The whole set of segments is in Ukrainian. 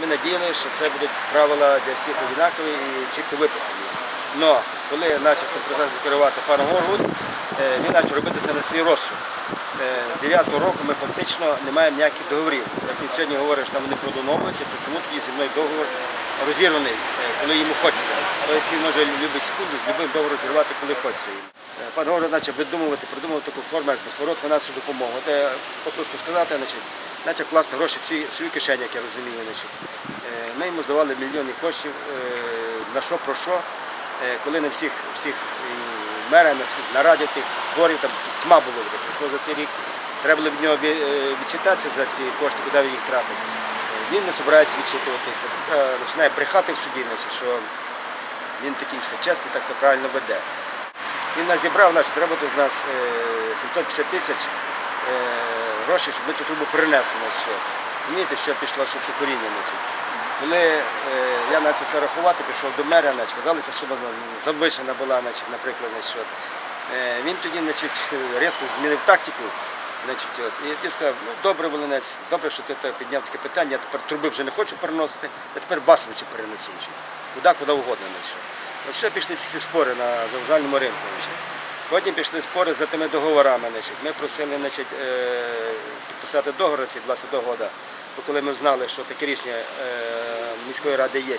Ми надіялися, що це будуть правила для всіх однакові і чітко виписані. Але коли почав цей процес керувати пан Горгут, е, він почав робити це на свій розсуд. Е, З 9-го року ми фактично не маємо ніяких договорів. Як він сьогодні говорить, що там вони продумовуються, то чому тоді зі мною договор розірваний, е, коли йому хочеться. Тобто він може любу секунду з любим договором розірвати, коли хочеться Пан Горгут почав видумувати, придумувати таку форму, як безповорот фінансову допомогу. Я попросту сказати, значить, почав класти гроші в свій- в свою кишеню, як я розумію. Значить. Е, Ми йому здавали мільйони коштів, е, на що про що, Е, коли на всіх, всіх мера, на, раді тих зборів, там тьма було пройшло за цей рік. Треба було від нього е, відчитатися за ці кошти, куди він їх тратив. Е, Він не збирається відчитуватися, е, починає брехати в собі, значить, що він такий все чесний, так все правильно веде. Він нас зібрав, значить, треба з нас е, 750 тисяч е, грошей, щоб ми ту трубу перенесли на все. Розумієте, що пішло все це коріння. Коли е, я почав це рахувати, пішов до мера, значить, казалася, сума завишена була, значить, наприклад, значить, от. Е, він тоді значить, різко змінив тактику. Значить, от, і він сказав, ну добре, Волинець, добре, що ти підняв таке питання, я тепер труби вже не хочу переносити, я тепер вас лучше перенесу. Куди, куди угодно. Значить. От все пішли ці спори на завокзальному ринку. Потім пішли спори за тими договорами. Ми просили значить, е, підписати договор ці 22 року, бо коли ми знали, що таке рішення е, міської ради є.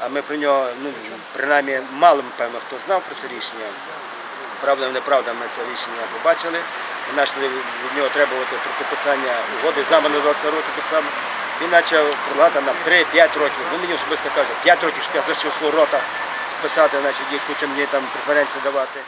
А ми про нього, ну, принаймні, мало, певно, хто знав про це рішення. Правда, неправда, ми це рішення побачили. Ми почали від нього требувати про підписання угоди з нами на 20 років так само. Він почав предлагати нам 3-5 років. Ну, мені особисто каже, 5 років, щоб я зайшов свого рота писати, значить, кучу мені там преференції давати.